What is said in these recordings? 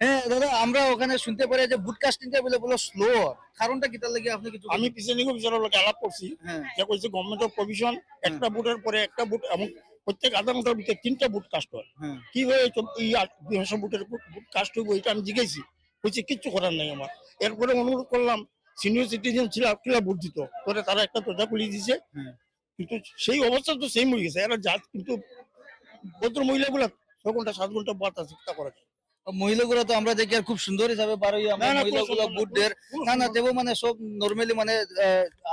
হ্যাঁ দাদা আমরা ওখানে শুনতে পারি যে বুট কাস্টিংটা বলে বলো স্লো কারণটা কি? তার লাগে আপনি কিছু আমি প্রিসাইডিং অফিসারের লোকে আলাপ করছি। হ্যাঁ। যে কইছে গভর্নমেন্টের প্রভিশন একটা বুটের পরে একটা বুট এবং প্রত্যেক আধা ঘণ্টার ভিতরে তিনটা বুট কাস্ট হয়। হ্যাঁ। কি হয়ে এই দুশো বুটের বুট কাস্ট হইব এটা আমি জিজ্ঞাসি। কইছে কিচ্ছু করার নাই আমার। এরপরে অনুরোধ করলাম সিনিয়র সিটিজেন ছিল কিলা ভোট দিত। পরে তারা একটা তোজা খুলে দিছে। হ্যাঁ। কিন্তু সেই অবস্থা তো সেম হয়ে গেছে। এরা জাত কিন্তু ভদ্র মহিলাগুলা ছ ঘণ্টা সাত ঘণ্টা বার্তা চিন্তা করে মহিলাগুলো তো আমরা দেখি আর খুব সুন্দর হিসাবে বারো আমরা। মহিলাগুলো সুন্দর। না, না দেবো মানে সব নর্মালি মানে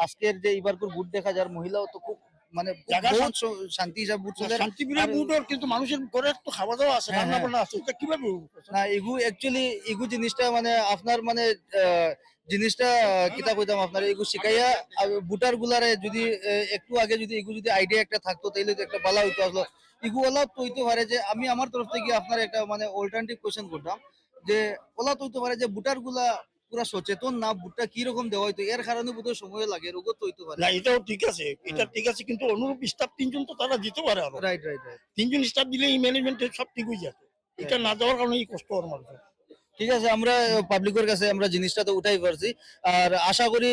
আজকের যে এবারকার বুট দেখা যার মহিলাও তো খুব মানে বহুত শান্তি হিসাবে বুট শান্তি বিরাট বুটর কিন্তু মানুষের ঘরে তো খাওয়া দাওয়া আছে হ্যাঁ, রান্না হ্যাঁ। বান্না আছে এটা কীভাবে না এগু অ্যাকচুয়ালি এগু জিনিসটা মানে আপনার মানে আহ, জিনিসটা কিতা কইতাম আপনার এগু শিখাইয়া বুটার গুলারে যদি একটু আগে যদি এগু যদি আইডিয়া একটা থাকতো তাইলে তো একটা বালা হইতো আসলো। এগু ওলা তো হইতে পারে যে আমি আমার তরফ থেকে আপনার একটা মানে অল্টারনেটিভ কোয়েশ্চেন করতাম যে ওলা তো হইতে পারে যে বুটারগুলা পুরা সচেতন না বুটটা কি রকম দেওয়া হইতো? এর কারণে বোধহয় সময় লাগে রোগ তো হইতে পারে। না এটাও ঠিক আছে এটা। ঠিক আছে কিন্তু অনুরূপ স্টাফ তিনজন তো তারা দিতে পারে রাইট রাইট রাইট তিনজন স্টাফ দিলে এই ম্যানেজমেন্টের সব ঠিক হয়ে যেত। এটা না দেওয়ার কারণে এই কষ্ট আমার ঠিক আছে আমরা পাবলিকের কাছে আমরা জিনিসটা তো উঠাই পারছি। আর আশা করি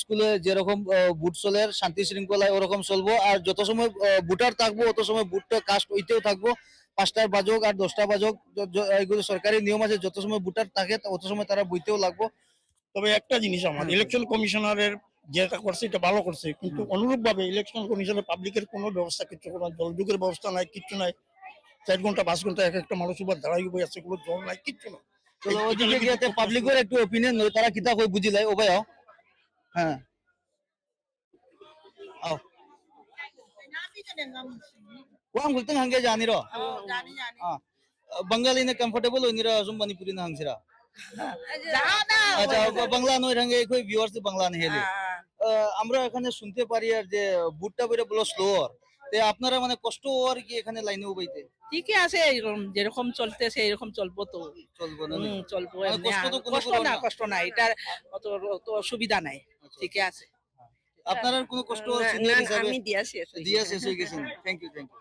স্কুলে যেরকম বুট চলের শান্তি শৃঙ্খলায় ওরকম চলবো। আর যত সময় বুটার থাকব অত সময় বুটটা কাস্ট হইতেও থাকব। পাঁচটার বাজক আর দশটা বাজক এগুলো সরকারি নিয়ম আছে যত সময় বুটার থাকে অত সময় তারা বইতেও লাগবো। তবে একটা জিনিস আমার ইলেকশন কমিশনারের যেটা করছে এটা ভালো করছে। কিন্তু। অনুরূপ ভাবে ইলেকশন কমিশনের পাবলিকের কোনো ব্যবস্থা কিছু কোনো জলযোগের ব্যবস্থা নাই কিচ্ছু নাই। চার ঘণ্টা পাঁচ ঘণ্টা এক একটা মানুষ উপর দাঁড়াই বই আছে কোনো জল নাই কিচ্ছু না তো ওদিকে গিয়ে পাবলিকের একটু ওপিনিয়ন নয় তারা কিতা কই বুঝিলাই ও ভাই আও। হ্যাঁ। আও। ওয়াং বলতে হাঙ্গে জানি র। জানি জানি. Bengali na comfortable o nira zum Manipuri na আচ্ছা বাংলা নয় রঙে কই ভিউয়ার্স বাংলা হেলে। আমরা এখানে শুনতে পারি আর যে বুটটা বলো স্লোয়ার তে আপনারা মানে কষ্ট আর কি এখানে লাইনে উবাইতে ঠিকই আছে এরকম যেরকম চলতেছে এরকম চলবো তো। চলবো না চলবো মানে কষ্ট কোনো কষ্ট করো না। কষ্ট না এটার অত অত অসুবিধা নাই ঠিকই আছে। আপনার কোনো কষ্ট আমি দিয়া শেষ দিয়া শেষ হয়ে গেছেন। Thank you thank you